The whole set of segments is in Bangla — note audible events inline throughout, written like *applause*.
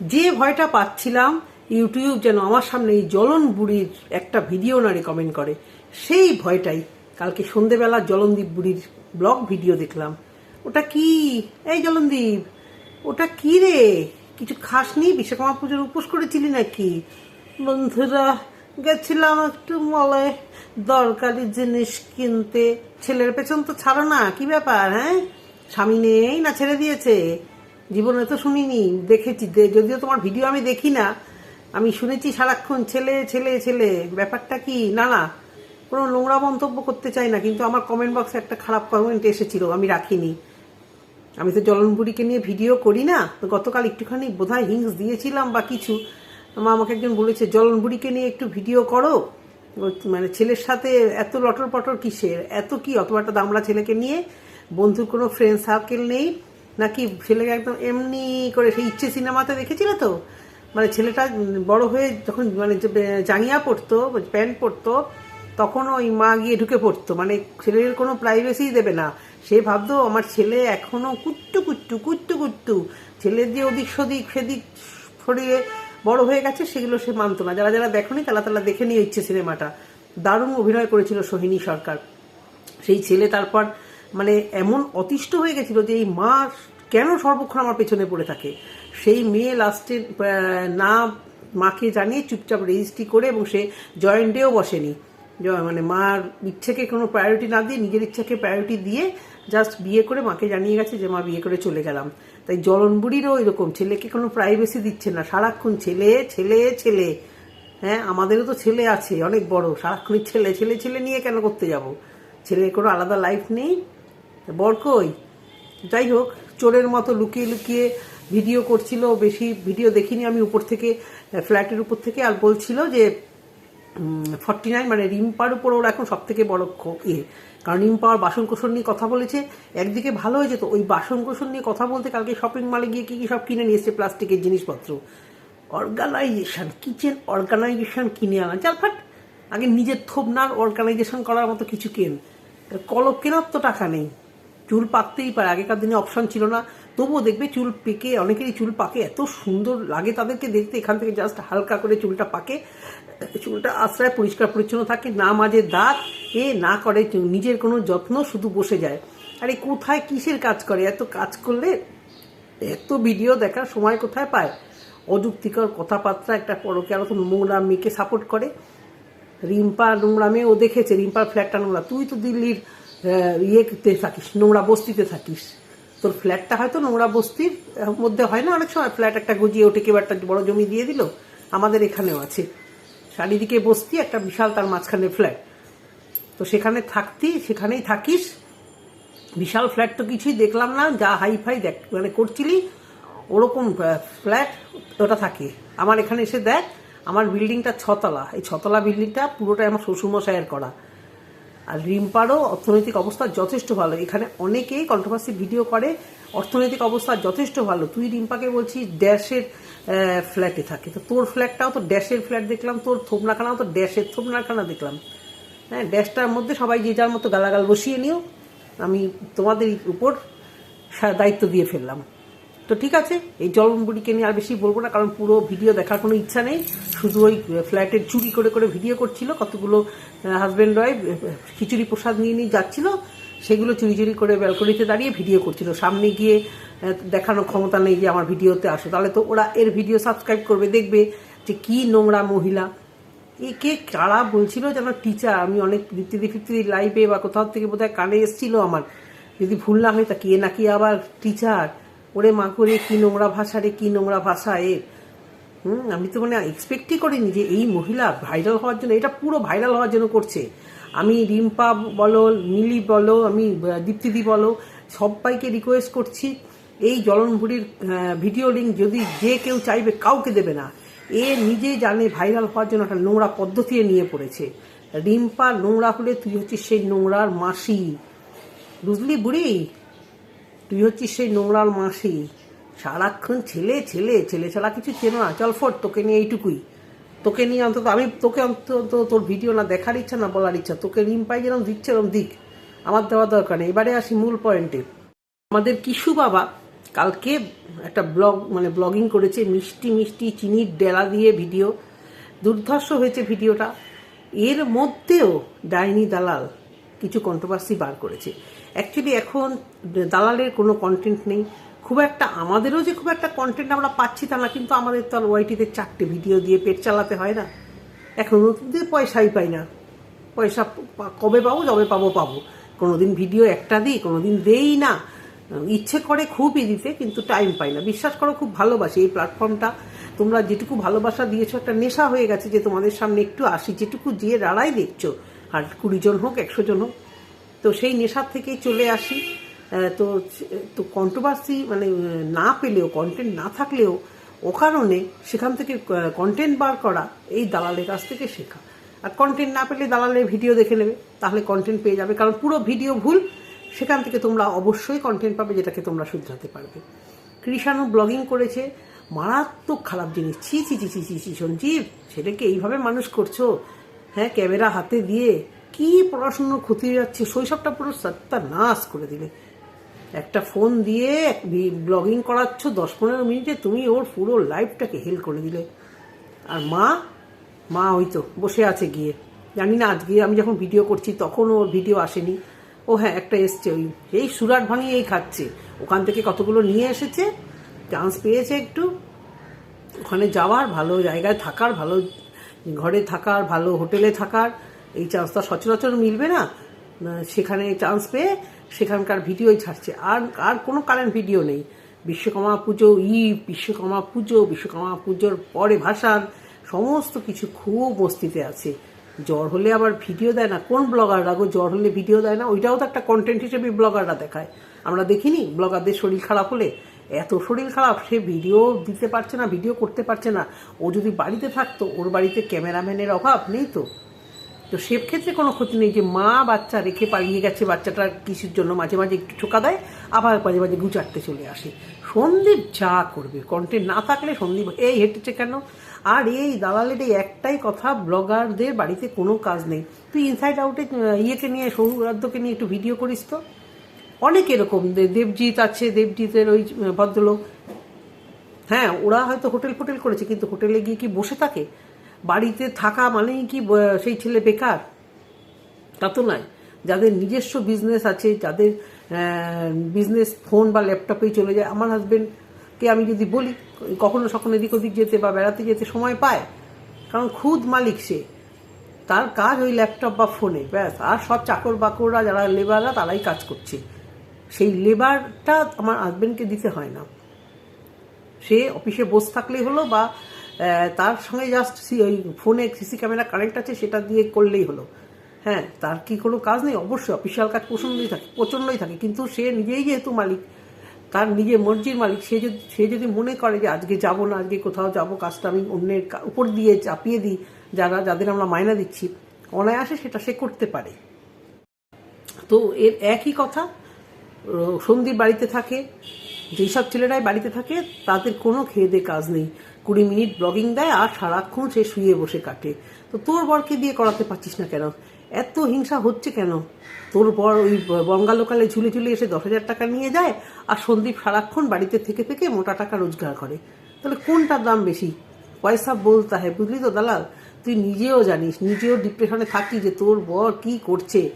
যে ভয়টা পাচ্ছিলাম, ইউটিউব যেন আমার সামনে এই জ্বলন বুড়ির একটা ভিডিও না রেকমেন্ড করে, সেই ভয়টাই। কালকে সন্ধেবেলা জলনদীপ বুড়ির ব্লগ ভিডিও দেখলাম। ওটা কি? এই জলনদীপ ওটা কি রে? কিছু খাসনি? বিশ্বকর্মা পুজোর উপোস করেছিলি নাকি? বন্ধুরা, গেছিলাম একটু মলে দরকারি জিনিস কিনতে। ছেলের পেছন তো ছাড়ো না, কি ব্যাপার হ্যাঁ? স্বামী নেই না ছেড়ে দিয়েছে। জীবনে তো শুনিনি, দেখেছি। যদিও তোমার ভিডিও আমি দেখি না, আমি শুনেছি সারাক্ষণ, ছেলে ছেলে ছেলে, ব্যাপারটা কি? না না, কোনো নোংরা মন্তব্য করতে চাই না, কিন্তু আমার কমেন্ট বক্সে একটা খারাপ কমেন্ট এসেছিল, আমি রাখিনি। আমি তো জলনপুরিকে নিয়ে ভিডিও করি না, তো গতকাল একটুখানি বোধহয় হিংস দিয়েছিলাম বা কিছু। মা আমাকে একজন বলেছে জলনপুরিকে নিয়ে একটু ভিডিও করো। মানে ছেলের সাথে এত লটর পটর কিসের? এত কি? অত একটা দামড়া ছেলেকে নিয়ে বন্ধুর কোনো ফ্রেন্ড সার্কেল নেই। নাকি ছেলেকে একদম এমনি করে সেই ইচ্ছে সিনেমাতে দেখেছিলে তো? মানে ছেলেটা বড় হয়ে যখন মানে যে জাঙ্গিয়া পরতো প্যান্ট পরতো তখন ওই মা গিয়ে ঢুকে পড়তো। মানে ছেলের কোনো প্রাইভেসি দেবে না। সে ভাবতো, আমার ছেলে এখনও কুট্টু কুট্টু কুট্টু কুট্টু। ছেলের যে ওদিক সদিক, সেদিক শরীরে বড় হয়ে গেছে, সেগুলো সে মানতো না। যারা যারা দেখনি, তারা তারা দেখে নিয়ে ইচ্ছে সিনেমাটা। দারুণ অভিনয় করেছিল সোহিনী সরকার। সেই ছেলে তারপর মানে এমন অতিষ্ঠ হয়ে গেছিল যে এই মা কেন সর্বক্ষণ আমার পেছনে পড়ে থাকে? সেই মেয়ে লাস্টে না মাকে জানিয়ে চুপচাপ রেজিস্ট্রি করে এবং সে জয়েন্টেও বসেনি। মানে মার ইচ্ছেকে কোনো প্রায়োরিটি না দিয়ে, নিজের ইচ্ছাকে প্রায়োরিটি দিয়ে জাস্ট বিয়ে করে মাকে জানিয়ে গেছে যে মা বিয়ে করে চলে গেলাম। তাই জলনবুড়িরও এরকম ছেলেকে কোনো প্রাইভেসি দিচ্ছে না। সারাক্ষণ ছেলে ছেলে ছেলে। হ্যাঁ আমাদেরও তো ছেলে আছে, অনেক বড়। সারাক্ষণই ছেলে ছেলে ছেলে নিয়ে কেন করতে যাব? ছেলের কোনো আলাদা লাইফ নেই। বর কই? যাই হোক, চোরের মতো লুকিয়ে লুকিয়ে ভিডিও করছিল, বেশি ভিডিও দেখিনি আমি উপর থেকে ফ্ল্যাটের উপর থেকে, আর বলছিল যে ফর্টি নাইন মানে রিম্পার উপর ওর এখন সব থেকে বড় ইয়ে। কারণ রিম্পা আর বাসন কোসন নিয়ে কথা বলেছে, একদিকে ভালো হয়েছে তো, ওই বাসন কোসন নিয়ে কথা বলতে কালকে শপিং মলে গিয়ে কি কি সব কিনে নিয়ে এসছে, প্লাস্টিকের জিনিসপত্র। অর্গানাইজেশন কিচেন অর্গানাইজেশন কিনে আনা। চাল ফাট আগে নিজের থোবনার অর্গানাইজেশন করার মতো কিছু কেন? কলপ কেনার তো টাকা নেই। চুল পাকতেই পারে। আগেকার দিনে অপশান ছিল না। তবুও দেখবে চুল পেকে, অনেকেরই চুল পাকে, এত সুন্দর লাগে তাদেরকে দেখতে। এখান থেকে জাস্ট হালকা করে চুলটা পাকে। চুলটা আশ্রয়, পরিষ্কার, পরিচ্ছন্ন থাকে। না মাঝে দাঁত এ না করে নিজের কোনো যত্ন, শুধু বসে যায়। আরে কোথায় কিসের কাজ করে? এত কাজ করলে এত ভিডিও দেখার সময় কোথায় পায়? অযুক্তিকর কথাবার্তা, একটা পরকে আরও নোংরা মেয়েকে সাপোর্ট করে। রিম্পা নোংরা মেয়ে ও দেখেছে। রিম্পার ফ্ল্যাটটা নোংরা। তুই তো দিল্লির ইয়েতে থাকিস, নোংরা বস্তিতে থাকিস। তোর ফ্ল্যাটটা হয়তো নোংরা বস্তির মধ্যে হয় না? অনেক সময় ফ্ল্যাট একটা গুজিয়ে ওঠে, কেউ একটা বড় জমি দিয়ে দিল, আমাদের এখানেও আছে। চারিদিকে বস্তি, একটা বিশাল তার মাঝখানে ফ্ল্যাট তো সেখানে থাকতি, সেখানেই থাকিস। বিশাল ফ্ল্যাট তো কিছুই দেখলাম না, যা হাই ফাই দেখ মানে করছিলি, ওরকম ফ্ল্যাট ওটা থাকে। আমার এখানে এসে দেখ, আমার বিল্ডিংটা ছতলা। এই ছতলা বিল্ডিংটা পুরোটাই আমার শ্বশুরমশাইয়ের করা। আর রিম্পারও অর্থনৈতিক অবস্থা যথেষ্ট ভালো। এখানে অনেকেই কন্ট্রোভার্সি ভিডিও করে, অর্থনৈতিক অবস্থা যথেষ্ট ভালো। তুই রিম্পাকে বলছিস, ড্যাশের ফ্ল্যাটে থাকে। তো তোর ফ্ল্যাটটাও তো ড্যাশের ফ্ল্যাট দেখলাম, তোর থোবনাখানাও তো ড্যাশের থোবনাখানা দেখলাম। হ্যাঁ ড্যাশটার মধ্যে সবাই যে যার মতো গালাগাল বসিয়ে নিও, আমি তোমাদের উপর দায়িত্ব দিয়ে ফেললাম। তো ঠিক আছে, এই জলমুড়িকে নিয়ে আর বেশি বলব না, কারণ পুরো ভিডিও দেখার কোনো ইচ্ছা নেই। শুধু ওই ফ্ল্যাটের চুরি করে করে ভিডিও করছিল, কতগুলো হাজব্যান্ড ওয়াইফ খিচুড়ি প্রসাদ নিয়ে নিয়ে যাচ্ছিল, সেগুলো চুরি চুরি করে ব্যালকনিতে দাঁড়িয়ে ভিডিও করছিল। সামনে গিয়ে দেখানোর ক্ষমতা নেই যে আমার ভিডিওতে আসো। তাহলে তো ওরা এর ভিডিও সাবস্ক্রাইব করবে, দেখবে যে কি নোংরা মহিলা। একে কারা বলছিল যেন টিচার আমি অনেক দীপ্তি ফিপ্তি লাইভে বা কোথাও থেকে বোধহয় কানে এসেছিল আমার। যদি ভুল না হয়, তা কে নাকি আবার টিচার ওরে মা করে, কি নোংরা ভাষা রে, কি নোংরা ভাষা এর হুম, আমি তো মানে এক্সপেক্টই করিনি যে এই মহিলা ভাইরাল হওয়ার জন্য, এটা পুরো ভাইরাল হওয়ার জন্য করছে। আমি রিম্পা বলো, নীলি বলো, আমি দীপ্তিদি বলো, সবাইকে রিকোয়েস্ট করছি, এই জলনভুরির ভিডিও লিঙ্ক যদি যে কেউ চাইবে কাউকে দেবে না। এ নিজে জানে ভাইরাল হওয়ার জন্য একটা নোংরা পদ্ধতি নিয়ে পড়েছে। রিম্পা নোংরা হলে তুই হচ্ছিস সেই নোংরার মাসি। বুঝলি বুড়ি? তুই হচ্ছিস সেই নোংরার মাসি। সারাক্ষণ ছেলে ছেলে ছেলে ছাড়া কিছু চেনো না। চল ফোট, তোকে নিয়ে এইটুকুই। তোকে নিয়ে অন্তত আমি, তোকে অন্তত তোর ভিডিও না দেখার ইচ্ছা, না বলার ইচ্ছা, তোকে রিম পাই যেরকম দিচ্ছে এরকম দিক। আমার দেওয়া দরকার নেই। এবারে আসি মূল পয়েন্টে। আমাদের কিশু বাবা কালকে একটা ব্লগ মানে ব্লগিং করেছে, মিষ্টি মিষ্টি চিনির ডেলা দিয়ে ভিডিও। দুর্ধর্ষ হয়েছে ভিডিওটা। এর মধ্যেও ডাইনি দালাল। কিছু কন্ট্রোভার্সি বার করেছে। অ্যাকচুয়ালি এখন দালালের কোনো কন্টেন্ট নেই। খুব একটা আমাদেরও যে খুব একটা কন্টেন্ট আমরা পাচ্ছি তা না, কিন্তু আমাদের তো আর ওয়াইটিতে চারটে ভিডিও দিয়ে পেট চালাতে হয় না। এখন নতুনদের পয়সাই পাই না। পয়সা কবে পাবো, যবে পাবো পাবো। কোনো দিন ভিডিও একটা দিই কোনো দিন দেই না। ইচ্ছে করে খুবই দিতে কিন্তু টাইম পাই না। বিশ্বাস করো, খুব ভালোবাসি এই প্ল্যাটফর্মটা তোমরা যেটুকু ভালোবাসা দিয়েছ, একটা নেশা হয়ে গেছে যে তোমাদের সামনে একটু আসি। যেটুকু যে রাড়াই দেখছ আর কুড়ি জন হোক, একশো জন হোক। তো সেই নেশার থেকেই চলে আসি। তো তো কন্ট্রোভার্সি মানে না পেলেও কন্টেন্ট না থাকলেও, ও কারণে সেখান থেকে কন্টেন্ট বার করা এই দালালের কাছ থেকে শেখা। আর কন্টেন্ট না পেলে দালালের ভিডিও দেখে নেবে, তাহলে কন্টেন্ট পেয়ে যাবে। কারণ পুরো ভিডিও ভুল, সেখান থেকে তোমরা অবশ্যই কন্টেন্ট পাবে যেটাকে তোমরা শুধরাতে পারবে। কৃষাণু ব্লগিং করেছে, মারাত্মক খারাপ জিনিস। ছি ছি ছি ছি ছি ছি, সঞ্জীব, ছেলেকে এইভাবে মানুষ করছ? হ্যাঁ ক্যামেরা হাতে দিয়ে কি পড়াশুনোর ক্ষতি যাচ্ছে শৈশবটা পুরো সত্তা নাশ করে দিলে। একটা ফোন দিয়ে ব্লগিং করাচ্ছ, দশ পনেরো মিনিটে তুমি ওর পুরো লাইফটাকে হেল করে দিলে। আর মা? মা ওই তো, বসে আছে গিয়ে। জানি না, আজকে আমি যখন ভিডিও করছি তখন ওর ভিডিও আসেনি। ও হ্যাঁ একটা এসছে ওই, এই সুরাট ভাঙিয়ে এই খাচ্ছে। ওখান থেকে কতগুলো নিয়ে এসেছে চান্স পেয়েছে একটু। ওখানে যাওয়ার ভালো জায়গায় থাকার ভালো ঘরে থাকার, ভালো হোটেলে থাকার, এই চান্সটা সচরাচর মিলবে না। সেখানে চান্স পেয়ে সেখানকার ভিডিওই ছাড়ছে। আর আর কোনো কারেন্ট ভিডিও নেই। বিশ্বকর্মা পুজো ঈদ, বিশ্বকর্মা পুজো, বিশ্বকর্মা পুজোর পরে ভাসান সমস্ত কিছু খুব মস্তিতে আছে। জ্বর হলে আবার ভিডিও দেয় না। কোন ব্লগাররা গো জ্বর হলে ভিডিও দেয় না? ওইটাও তো একটা কন্টেন্ট হিসেবে ব্লগাররা দেখায়। আমরা দেখিনি? ব্লগারদের শরীর খারাপ হলে এত শরীর খারাপ, সে ভিডিও দিতে পারছে না ভিডিও করতে পারছে না। ও যদি বাড়িতে থাকতো, ওর বাড়িতে ক্যামেরাম্যানের অভাব নেই তো? তো সেক্ষেত্রে কোনো ক্ষতি নেই যে মা বাচ্চা রেখে পালিয়ে গেছে বাচ্চাটা কিছুর জন্য মাঝে মাঝে একটু ঠোকা দেয়, আবার মাঝে মাঝে গুচারতে চলে আসে। সন্দীপ যা করবে কন্টেন্ট না থাকলে সন্দীপ এই হেঁটেছে কেন? আর এই দালালের এই একটাই কথা, ব্লগারদের বাড়িতে কোনো কাজ নেই। তুই ইনসাইড আউটে ইয়েকে নিয়ে সৌরাদ্যকে নিয়ে একটু ভিডিও করিস তো। অনেক এরকম। দেবজিৎ আছে, দেবজিতের ওই ভদ্রলোক। হ্যাঁ ওরা হয়তো হোটেল ফোটেল করেছে, কিন্তু হোটেলে গিয়ে কি বসে থাকে? বাড়িতে থাকা মানেই কি সেই ছেলে বেকার? তা তো নয়। যাদের নিজস্ব বিজনেস আছে, যাদের বিজনেস ফোন বা ল্যাপটপেই চলে যায়, আমার হাজবেন্ডকে আমি যদি বলি, কখনো সখনো এদিক ওদিক যেতে বা বেড়াতে যেতে সময় পায়, কারণ খুদ মালিক সে। তার কাজ ওই ল্যাপটপ বা ফোনে ব্যাস। আর সব চাকর বাকররা যারা লেবাররা তারাই কাজ করছে। সেই লেবারটা আমার হাজবেন্ডকে দিতে হয় না। সে অফিসে বসে থাকলেই হলো বা তার সঙ্গে জাস্ট ওই ফোনে সিসি ক্যামেরা কানেক্ট আছে, সেটা দিয়ে করলেই হলো। হ্যাঁ তার কি কোনো কাজ নেই? অবশ্যই অফিসিয়াল কাজ প্রচণ্ডই থাকে প্রচণ্ডই থাকে। কিন্তু সে নিজেই যেহেতু মালিক, তার নিজের মর্জির মালিক, সে যদি সে যদি মনে করে যে আজকে যাব না, আজকে কোথাও যাব, কাজটা আমি অন্যের উপর দিয়ে চাপিয়ে দিই, যারা, যাদের আমরা মায়না দিচ্ছি, অনায়াসে সেটা সে করতে পারে। তো এর একই কথা সন্দীপ বাড়িতে থাকে, যেসব ছেলেরাই বাড়িতে থাকে, তাদের কোনো খেয়ে দিয়ে কাজ নেই। কুড়ি মিনিট ব্লগিং দেয় আর সারাক্ষণ সে শুয়ে বসে কাটে। তো তোর বরকে দিয়ে করাতে পারছিস না কেন? এত হিংসা হচ্ছে কেন? তোর বর ওই বঙ্গালোকালে ঝুলে ঝুলে এসে দশ হাজার টাকা নিয়ে যায় আর সন্দীপ সারাক্ষণ বাড়িতে থেকে থেকে মোটা টাকা রোজগার করে। তাহলে কোনটার দাম বেশি? পয়সা বলতে হয়, বুঝলি তো দালাল? তুই নিজেও জানিস, নিজেও ডিপ্রেশনে থাকি যে তোর বর কি করছে?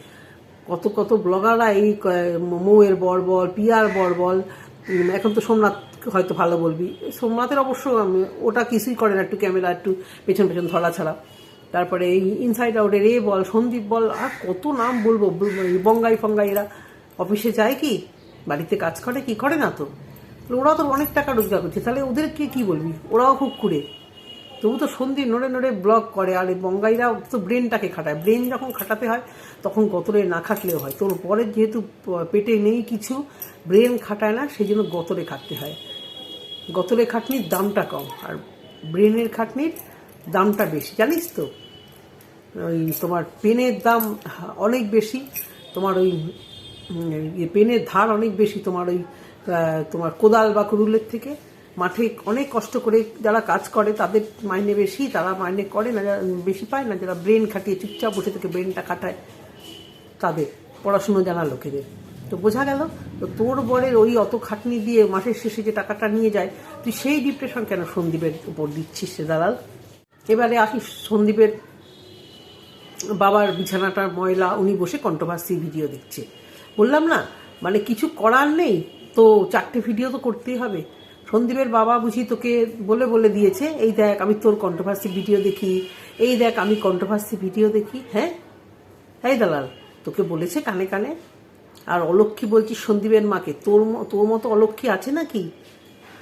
কত কত ব্লগাররা এই মৌয়ের বর বল পিয়ার বর বল এখন তো সোমনাথ হয়তো ভালো বলবি। সোমনাথের অবশ্য ওটা কিছুই করে না, একটু ক্যামেরা একটু পেছন পেছন ধরা ছাড়া। তারপরে এই ইনসাইড আউটের এ বল, সন্দীপ বল, আর কত নাম বলব, বল- বঙ্গাই ফঙ্গাই এরা। অফিসে যায় কি? বাড়িতে কাজ করে কি? করে না তো। ওরাও তো অনেক টাকা রোজগার করছে। তাহলে ওদেরকে কি বলবি? ওরাও খুব কুড়ে। তবু তো সন্ধি নড়ে নড়ে ব্লক করে, আর বঙ্গাইরা তো ব্রেনটাকে খাটায়। ব্রেন যখন খাটাতে হয়, তখন গতরে না খাটলেও হয়। তোর পরের যেহেতু পেটে নেই কিছু ব্রেন খাটায় না সেই জন্য গতরে খাটতে হয়। গতরে খাটনির দামটা কম, আর ব্রেনের খাটনির দামটা বেশি। জানিস তো, ওই তোমার পেনের দাম অনেক বেশি, তোমার ওই পেনের ধার অনেক বেশি তোমার ওই তোমার কোদাল বা কুরুলের থেকে। মাঠে অনেক কষ্ট করে যারা কাজ করে, তাদের মাইনে বেশি, তারা মাইনে করে না, যারা বেশি পায় না, যারা ব্রেন খাটিয়ে চুপচাপ বসে থেকে ব্রেনটা খাটায়, তাদের পড়াশুনো জানা লোকেদের। তো বোঝা গেল, তো তোর বরের ওই অত খাটনি দিয়ে মাসের শেষে যে টাকাটা নিয়ে যায়, তুই সেই ডিপ্রেশন কেন সন্দীপের উপর দিচ্ছিস সে দালাল? এবারে আসিস সন্দীপের বাবার বিছানাটার ময়লা, উনি বসে কন্ট্রোভার্সি ভিডিও দেখছে। বললাম না মানে কিছু করার নেই, তো চারটে ভিডিও তো করতেই হবে। সন্দীপের বাবা বুঝি তোকে বলে বলে দিয়েছে, এই দেখ, আমি তোর কন্ট্রোভার্সি ভিডিও দেখি, এই দেখ, আমি কন্ট্রোভার্সি ভিডিও দেখি। হ্যাঁ? এই দালাল, তোকে বলেছে কানে কানে? আর অলক্ষী বলছি, সন্দীপের মাকে, তোর তোর মতো অলক্ষী আছে নাকি?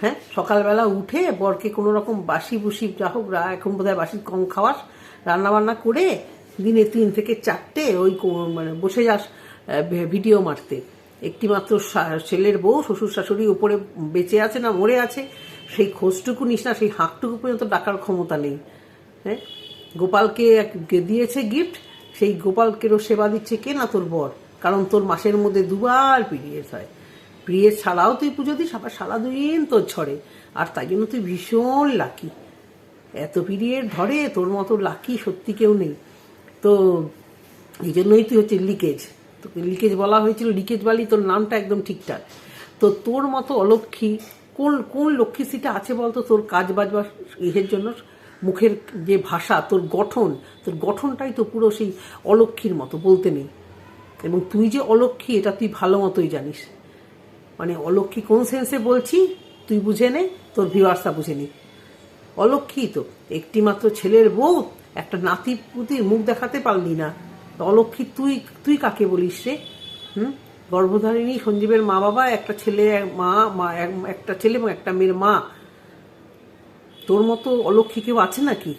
হ্যাঁ? সকালবেলা উঠে বরকে কোনো রকম বাসি বুসি যা হোক এখন বোধহয় বাসি কম খাওয়াস রান্নাবান্না করে দিনে তিন থেকে চারটে ওই মানে বসে যাস ভিডিও মারতে। একটি মাত্র ছেলের বউ, শ্বশুর শাশুড়ি উপরে বেঁচে আছে না মরে আছে, সেই খোঁজটুকু নিস না, সেই হাঁকটুকু পর্যন্ত ডাকার ক্ষমতা নেই। হ্যাঁ? গোপালকে এক- দিয়েছে গিফট সেই গোপালকেরও সেবা দিচ্ছে কে না তোর বর? কারণ তোর মাসের মধ্যে দুবার পিরিয়ড হয় পিরিয়ড ছাড়াও তুই পুজো দিস, আবার সারাদিন তোর ছড়ে আর তাই জন্য তুই ভীষণ লাকি। এত পিরিয়ড ধরে তোর মতো লাকি সত্যি কেউ নেই। তো এই জন্যই তুই হচ্ছে লিকেজ। তোকে লিকেজ বলা হয়েছিল, লিকেজ বালি, তোর নামটা একদম ঠিকঠাক। তো তোর মতো অলক্ষী, কোন কোন লক্ষ্মী সিটা আছে বলতো? তোর কাজ বাজবার ইহের জন্য মুখের যে ভাষা, তোর গঠন, তোর গঠনটাই তো পুরো সেই অলক্ষীর মতো বলতে নেই। এবং তুই যে অলক্ষী, এটা তুই ভালো মতোই জানিস। মানে অলক্ষী কোন সেন্সে বলছি, তুই বুঝে নে, তোর ভিউয়ার্সটা বুঝে নি। অলক্ষী তো, একটি মাত্র ছেলের বউ, একটা নাতি পুতির মুখ দেখাতে পারলি না। অলক্ষী তুই তুই কাকে বলিস রে? হুম? গর্ভধারিণী সঞ্জীবের মা বাবা, একটা ছেলে মা মা একটা ছেলে এবং একটা মেয়ের মা। তোর মতো অলক্ষী কেউ আছে নাকি?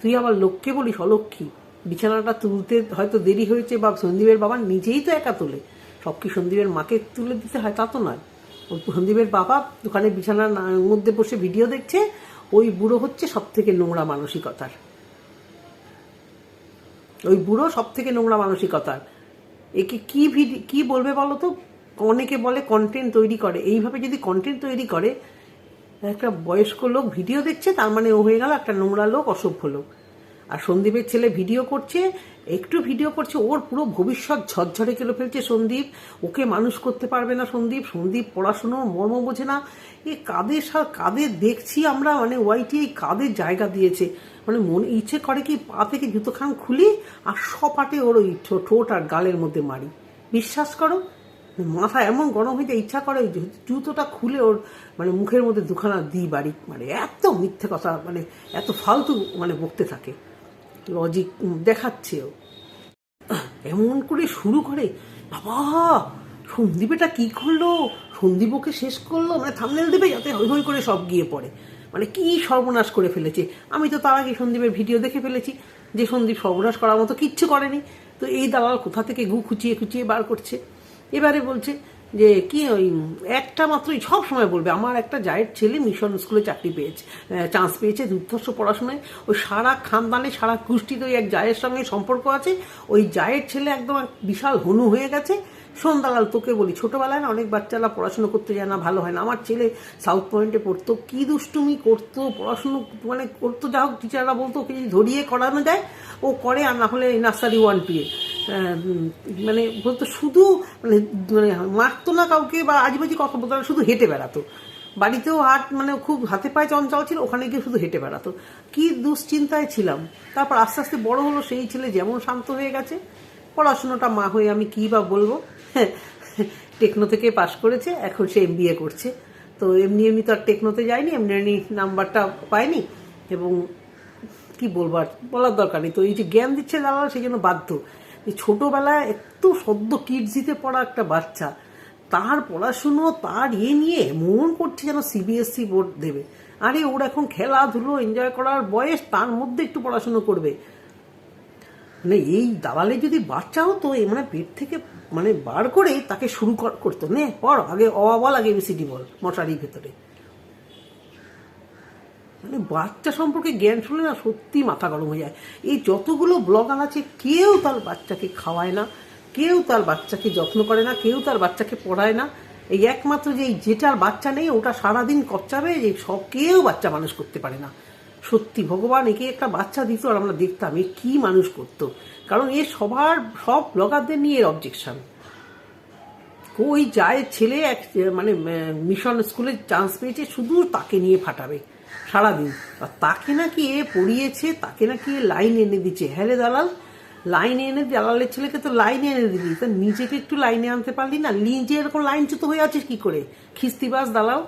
তুই আবার লোককে বলিস অলক্ষী? বিছানাটা তুলতে হয়তো দেরি হয়েছে বা সন্দীপের বাবা নিজেই তো একা তোলে। সব কি সন্দীপের মাকে তুলে দিতে হয় তা তো নয়। সন্দীপের বাবা দোকানে বিছানার মধ্যে বসে ভিডিও দেখছে, ওই বুড়ো হচ্ছে সব থেকে নোংরা মানসিকতার। ওই বুড়ো সব থেকে নোংরা মানসিকতার। একে কি ভিডিও কি বলবে বলো তো অনেকে বলে কন্টেন্ট তৈরি করে। এইভাবে যদি কন্টেন্ট তৈরি করে, একটা বয়স্ক লোক ভিডিও দেখছে, তার মানে ও হয়ে গেল একটা নোংরা লোক, অসভ্য লোক। আর সন্দীপের ছেলে ভিডিও করছে, একটু ভিডিও করছে, ওর পুরো ভবিষ্যৎ ঝরঝরে কেলো ফেলছে সন্দীপ। ওকে মানুষ করতে পারবে না সন্দীপ সন্দীপ পড়াশুনোর মর্ম বোঝে না। এ কাদের সা- কাদের দেখছি আমরা মানে ওয়াইটি এই কাদের জায়গা দিয়েছে। মানে মনে, ইচ্ছে করে কি পা থেকে জুতোখান খুলি আর সপাটে ওর ওই ঠোঁট আর গালের মধ্যে মারি। বিশ্বাস করো? মাথা এমন গরম হয়ে যায়, ইচ্ছা করে জুতোটা খুলে ওর মানে মুখের মধ্যে দুখানা দিই বাড়ি। মানে এত মিথ্যে কথা মানে এত ফালতু মানে বকতে থাকে। লজিক দেখাচ্ছে ও এমন করে শুরু করে, বাবা সন্দীপ এটা কি করল? সন্দীপ ওকে শেষ করল? মানে থামনেল দেবে যাতে হই হই করে সব গিয়ে পড়ে। মানে কি সর্বনাশ করে ফেলেছে? আমি তো তার আগে সন্দীপের ভিডিও দেখে ফেলেছি যে সন্দীপ সর্বনাশ করার মতো কিচ্ছু করেনি। তো এই দালাল কোথা থেকে গু খুচিয়ে খুচিয়ে বার করছে? এবারে বলছে যে কি ওই একটা মাত্রই সব সময় বলবে। আমার একটা জায়ের ছেলে মিশন স্কুলে চাকরি পেয়েছে চান্স পেয়েছে দুর্ধর্ষ পড়াশোনায়। ওই সারা খানদানে, সারা গোষ্ঠীতে ওই এক জায়ের সঙ্গে সম্পর্ক আছে। ওই জায়ের ছেলে একদম বিশাল হনু হয়ে গেছে। সন্ধ্যালাল তোকে বলি, ছোটবেলায় না অনেক বাচ্চারা পড়াশুনো করতে যায় না, ভালো হয় না। আমার ছেলে সাউথ পয়েন্টে পড়তো। কি দুষ্টুমি করতো, পড়াশুনো মানে করতো যা হোক টিচাররা বলতো, ওকে যদি ধরিয়ে করানো যায়, ও করে আর না হলে নার্সারি ওয়ান পিএ মানে বলতো শুধু মানে মানে মারতো না কাউকে বা আজবাজি কথা বলতো না, শুধু হেঁটে বেড়াতো। বাড়িতেও হাট মানে খুব হাতে পায়ে চঞ্চল ছিল, ওখানে গিয়ে শুধু হেঁটে বেড়াতো। কি দুশ্চিন্তায় ছিলাম। তারপর আস্তে আস্তে বড় হলো, সেই ছেলে যেমন শান্ত হয়ে গেছে, পড়াশুনোটা মা হয়ে আমি কী বা বলব? *laughs* টেকনো থেকে পাশ করেছে, এখন সে এম করছে। তো এমনি এমনি তো আর টেকনোতে যায়নি, এমনি এমনি নাম্বারটা পায়নি। এবং কি বলব আর, বলার দরকার নেই। তো এই যে জ্ঞান দিচ্ছে দালাল সেই জন্য বাধ্য। এই ছোটোবেলায় এত সদ্য কিডজিতে পড়া একটা বাচ্চা, তার পড়াশুনো, তার ইয়ে নিয়ে মন করছে যেন সিবিএসসি বোর্ড দেবে। আরে, ওর এখন খেলাধুলো এনজয় করার বয়স, তার মধ্যে একটু পড়াশুনো করবে। মানে এই দালালে যদি বাচ্চা হতো, এ মানে পেট থেকে মানে বার করে তাকে শুরু কর- করতো। নে পর আগে অ বল, আগে এবিসিডি বল, মশারির ভেতরে। মানে বাচ্চা সম্পর্কে জ্ঞান শুনলে না সত্যি মাথা গরম হয়ে যায়। এই যতগুলো ব্লগার আছে, কেউ তার বাচ্চাকে খাওয়ায় না, কেউ তার বাচ্চাকে যত্ন করে না, কেউ তার বাচ্চাকে পড়ায় না। এই একমাত্র যে যেটার বাচ্চা নেই, ওটা সারাদিন কচ্চাবে যে সব কেউ বাচ্চা মানুষ করতে পারে না। সত্যি ভগবান, একে একটা বাচ্চা দিত আর আমরা দেখতাম এ কি মানুষ করতো। কারণ এ সবার, সব ব্লগারদের নিয়ে এর অবজেকশন ওই যায় ছেলে এক মানে মিশন স্কুলে চান্স পেয়েছে, শুধু তাকে নিয়ে ফাটাবে। সারাদিন। আর তাকে নাকি এ পড়িয়েছে, তাকে নাকি এ লাইন এনে দিচ্ছে হ্যাঁ রে দালাল, লাইনে এনে দালালের ছেলেকে তো লাইনে এনে দিলি। তা নিজেকে একটু লাইনে আনতে পারলি না? নিজে এরকম লাইনচ্যুত হয়ে আছিস কি করে? খিস্তিবাস দালাল।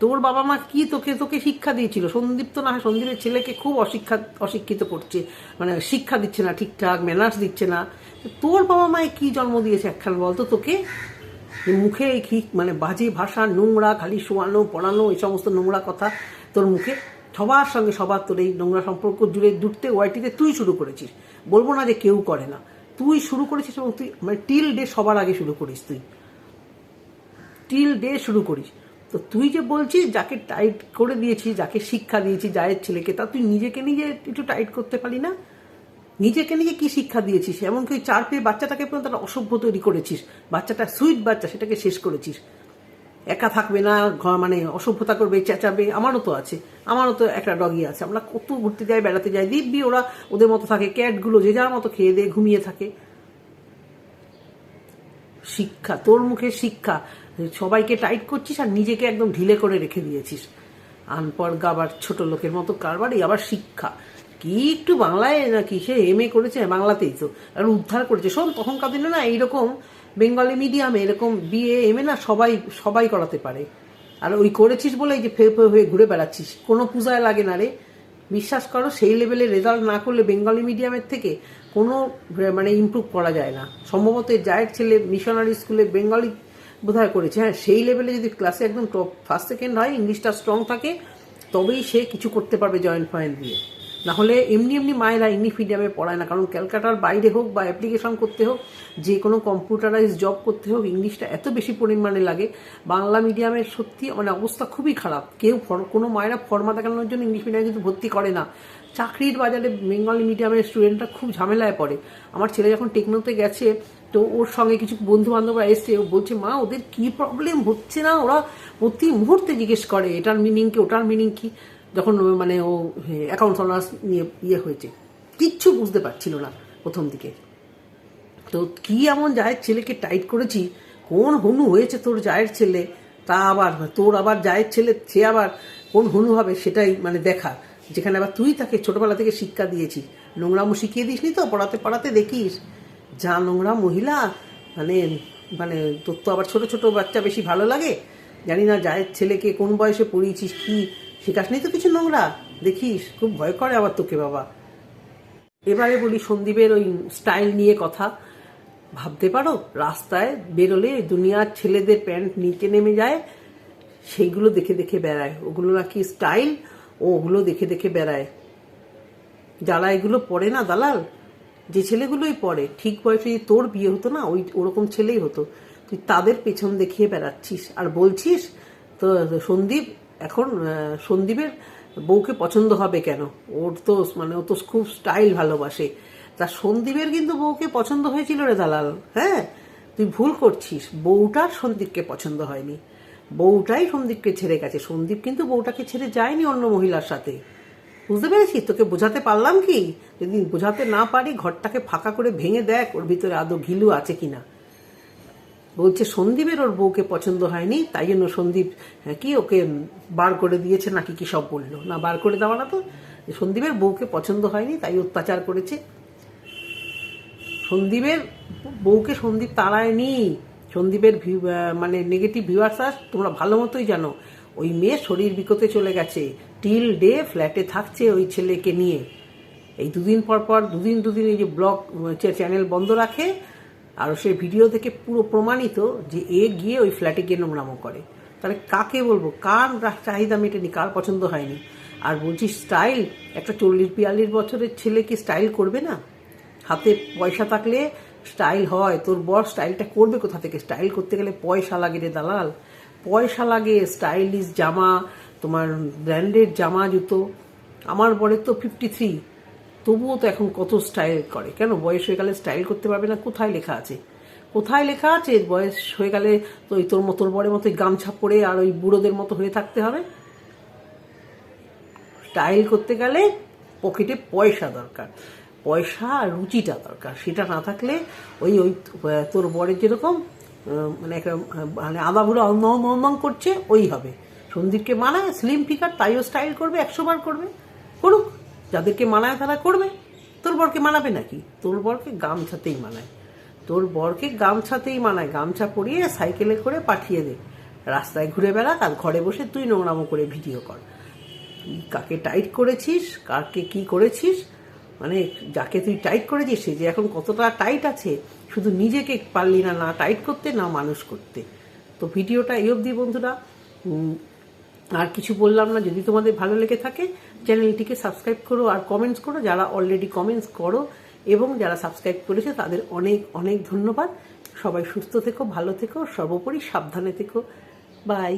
তোর বাবা মা কি তোকে তোকে শিক্ষা দিয়েছিল? সন্দীপ তো না হয় সন্দীপের ছেলেকে খুব অশিক্ষা, অশিক্ষিত করছে। মানে শিক্ষা দিচ্ছে না ঠিকঠাক ম্যানার্স দিচ্ছে না। তোর বাবা মায়ে কি জন্ম দিয়েছে একখান বলতো তোকে? মুখে এই মানে বাজে ভাষা, নোংরা, খালি শোয়ানো, পড়ানো, এই সমস্ত নোংরা কথা। তোর মুখে সবার সঙ্গে সবার তোর এই নোংরা সম্পর্ক জুড়ে জুড়তে ওয়াইটিতে তুই শুরু করেছিস। বলব না যে কেউ করে না। তুই শুরু করেছিস এবং তুই মানে টিল ডে সবার আগে শুরু করিস তুই। টিল ডে শুরু করিস। তো তুই যে বলছিস, যাকে টাইট করে দিয়েছিস, যাকে শিক্ষা দিয়েছিস যায়ের ছেলেকে, তা তুই নিজেকে নিজে একটু টাইট করতে পারি না? নিজেকে নিজে কি শিক্ষা দিয়েছিস? এমনকি ওই চার পেয়ে বাচ্চাটাকে পর্যন্ত একটা অসভ্য তৈরি করেছিস। বাচ্চাটা সুইট বাচ্চা, সেটাকে শেষ করেছিস। একা থাকবে না ঘ- মানে অসভ্যতা করবে, চেঁচাবে, আমারও তো আছে। আমারও তো একটা ডগি আছে। আমরা কত ঘুরতে যাই, বেড়াতে যাই, দিব্যি ওরা ওদের মতো থাকে ক্যাটগুলো যে যার মতো খেয়ে দিয়ে ঘুমিয়ে থাকে। শিক্ষা, তোর মুখে শিক্ষা। সবাইকে টাইট করছিস আর নিজেকে একদম ঢিলে করে রেখে দিয়েছিস। আনপড় গাবার ছোট লোকের মতো কারবারই আবার শিক্ষা। কি একটু বাংলায় নাকি সে এম এ করেছে? বাংলাতেই তো। আর উদ্ধার করেছে। শোন, তখনকার দিনে না এইরকম বেঙ্গলি মিডিয়ামে এরকম বিএ এম এ না সবাই সবাই করাতে পারে। আর ওই করেছিস বলে যে ফে ফে হয়ে ঘুরে বেড়াচ্ছিস। কোনো পূজায় লাগে না রে। বিশ্বাস করো, সেই লেভেলে রেজাল্ট না করলে বেঙ্গলি মিডিয়ামের থেকে কোনো মানে ইমপ্রুভ করা যায় না। সম্ভবত জায়ের ছেলে মিশনারি স্কুলে বেঙ্গলি বোধহয় করেছে। হ্যাঁ সেই লেভেলে যদি ক্লাসে একদম টপ ফার্স্ট সেকেন্ড হয় ইংলিশটা স্ট্রং থাকে, তবেই সে কিছু করতে পারবে জয়েন্ট ফয়েন্ট দিয়ে। না হলে এমনি এমনি মায়েরা ইংলিশ মিডিয়ামে পড়ায় না, কারণ ক্যালকাটার বাইরে হোক বা অ্যাপ্লিকেশন করতে হোক, যে কোনো কম্পিউটারাইজ জব করতে হোক, ইংলিশটা এত বেশি পরিমাণে লাগে, বাংলা মিডিয়ামের সত্যি মানে অবস্থা খুবই খারাপ। কেউ কোনো মায়েরা ফর্মা দেখানোর জন্য ইংলিশ মিডিয়ামে কিন্তু ভর্তি করে না। চাকরির বাজারে বেঙ্গলি মিডিয়ামের স্টুডেন্টরা খুব ঝামেলায় পড়ে। আমার ছেলে যখন টেকনোতে গেছে, তো ওর সঙ্গে কিছু বন্ধু বান্ধবরা এসছে, ও বলছে, মা, ওদের কি প্রবলেম হচ্ছে না? ওরা প্রতি মুহূর্তে জিজ্ঞেস করে, এটার মিনিং কি, ওটার মিনিং কি? যখন মানে ও অ্যাকাউন্ট অনার্স নিয়ে ইয়ে হয়েছে, কিচ্ছু বুঝতে পারছিল না প্রথম দিকে। তো কি এমন জায়ের ছেলেকে টাইট করেছি? কোন হনু হয়েছে তোর জায়ের ছেলে? তা আবার, তোর আবার জায়ের ছেলে, সে আবার কোন হনু হবে সেটাই মানে দেখা। যেখানে আবার তুই তাকে ছোটবেলা থেকে শিক্ষা দিয়েছিস। নোংরামো শিখিয়ে দিসনি তো, পড়াতে পড়াতে দেখিস। যা নোংরা মহিলা মানে মানে তোর তো আবার ছোট ছোট বাচ্চা বেশি ভালো লাগে। জানি না জায়ের ছেলেকে কোন বয়সে পড়িয়েছিস, কি শেখাসনি তো কিছু নোংরা? দেখিস, খুব ভয় করে আবার তোকে বাবা। এবারে বলি সন্দীপের ওই স্টাইল নিয়ে কথা। ভাবতে পারো, রাস্তায় বেরোলে দুনিয়ার ছেলেদের প্যান্ট নিচে নেমে যায়, সেইগুলো দেখে দেখে বেড়ায়। ওগুলো নাকি স্টাইল ও ওগুলো দেখে দেখে বেড়ায়। যারা এগুলো পড়ে না দালাল, যে ছেলেগুলোই পড়ে ঠিক বয়সে যদি তোর বিয়ে হতো না, ওই ওরকম ছেলেই হতো। তুই তাদের পেছন দেখিয়ে বেড়াচ্ছিস। আর বলছিস তো সন্দীপ এখন সন্দীপের বউকে পছন্দ হবে কেন? ওর তো মানে ও তো খুব স্টাইল ভালোবাসে। তা সন্দীপের কিন্তু বউকে পছন্দ হয়েছিল রে দালাল হ্যাঁ? তুই ভুল করছিস। বউটার সন্দীপকে পছন্দ হয়নি। বউটাই সন্দীপকে ছেড়ে গেছে। সন্দীপ কিন্তু বউটাকে ছেড়ে যায়নি অন্য মহিলার সাথে। বুঝতে পেরেছিস? তোকে বোঝাতে পারলাম কি? যদি বোঝাতে না পারি, ঘরটাকে ফাঁকা করে ভেঙে দেখ, ওর ভিতরে আদৌ ঘিলু আছে কিনা। বলছে সন্দীপের ওর বউকে পছন্দ হয়নি তাই জন্য সন্দীপ হ্যাঁ, কি ওকে বার করে দিয়েছে নাকি কি সব বলল? না বার করে দেওয়া না তো। সন্দীপের বউকে পছন্দ হয়নি তাই অত্যাচার করেছে। সন্দীপের বউকে সন্দীপ তাড়ায়নি। সন্দীপের মানে নেগেটিভ ভিউয়ার্স তোমরা ভালো মতোই জানো ওই মেয়ে শরীর বিকতে চলে গেছে। টিল ডে ফ্ল্যাটে থাকছে ওই ছেলেকে নিয়ে। এই দুদিন পর পর দুদিন দুদিন এই যে ব্লগ চ্যানেল বন্ধ রাখে আর সে ভিডিও থেকে পুরো প্রমাণিত যে এ গিয়ে ওই ফ্ল্যাটে গিয়ে নোংরামো করে। তাহলে কাকে বলব? কার চাহিদা মেটেনি? কার পছন্দ হয়নি? আর বলছি স্টাইল একটা চল্লিশ বিয়াল্লিশ বছরের ছেলে কি স্টাইল করবে না? হাতে পয়সা থাকলে স্টাইল হয়, তোর বর স্টাইলটা করবে কোথা থেকে? স্টাইল করতে গেলে পয়সা লাগে রে দালাল। পয়সা লাগে স্টাইলিশ জামা, তোমার ব্র্যান্ডেড জামা, জুতো। আমার বরের তো ফিফটি থ্রি তবুও তো এখন কত স্টাইল করে। কেন? বয়স হয়ে গেলে স্টাইল করতে পারবে না? কোথায় লেখা আছে? কোথায় লেখা আছে? বয়স হয়ে গেলে তো ওই তোর মতোর বরের মতো গামছা পরে আর ওই বুড়োদের মতো হয়ে থাকতে হবে। স্টাইল করতে গেলে পকেটে পয়সা দরকার। পয়সা আর রুচিটা দরকার। সেটা না থাকলে ওই ওই তোর বরের যেরকম মানে একটা মানে আদাগুলো অন্দং করছে, ওই হবে। সন্দীপকে মানায় স্লিম ফিগার তাইও স্টাইল করবে, একশো বার করবে। করুক। যাদেরকে মানায় তারা করবে। তোর বরকে মানাবে নাকি? তোর বরকে গামছাতেই মানায়। তোর বরকে গামছাতেই মানায়। গামছা পরিয়ে সাইকেলে করে পাঠিয়ে দে। রাস্তায় ঘুরে বেড়াক আর ঘরে বসে তুই নোংরামো করে ভিডিও কর। কাকে টাইট করেছিস? কাকে কি করেছিস? মানে যাকে তুই টাইট করেছিস, সে যে এখন কতটা টাইট আছে, শুধু নিজেকে পারলি না না টাইট করতে, না মানুষ করতে। তো ভিডিওটা এই অবধি বন্ধুরা আর কিছু বললাম না। যদি তোমাদের ভালো লেগে থাকে চ্যানেলটিকে সাবস্ক্রাইব করো আর কমেন্টস করো। যারা অলরেডি কমেন্টস করো এবং যারা সাবস্ক্রাইব করেছে, তাদের অনেক অনেক ধন্যবাদ। সবাই সুস্থ থেকো, ভালো থেকো, সর্বোপরি সাবধানে থেকো। বাই